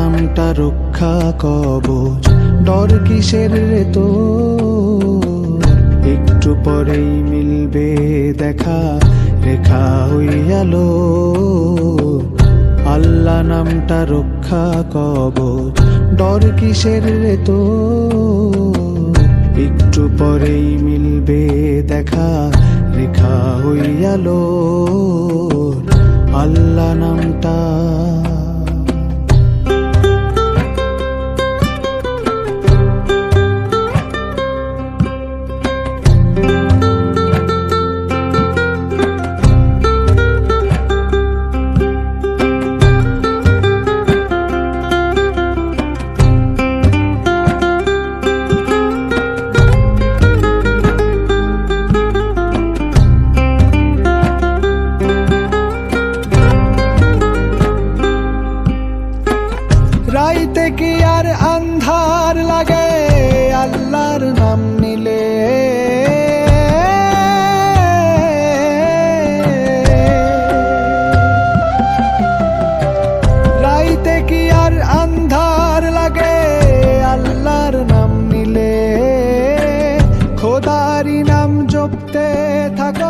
নামটা রক্ষা কবচ। ডর কিসের রে তো একটু পরেই মিলবে দেখা, রেখা হইয়ালো আল্লাহ নামটা রক্ষা কবচ। ডর কিসের রে তো একটু পরেই মিলবে দেখা, রেখা হইয়ালো আল্লাহ নামটা রাইতে কি আর আন্ধার লাগে? আল্লাহর নাম নিলে। রাইতে কি আর আন্ধার লাগে? আল্লাহর নাম জপতে থাকো।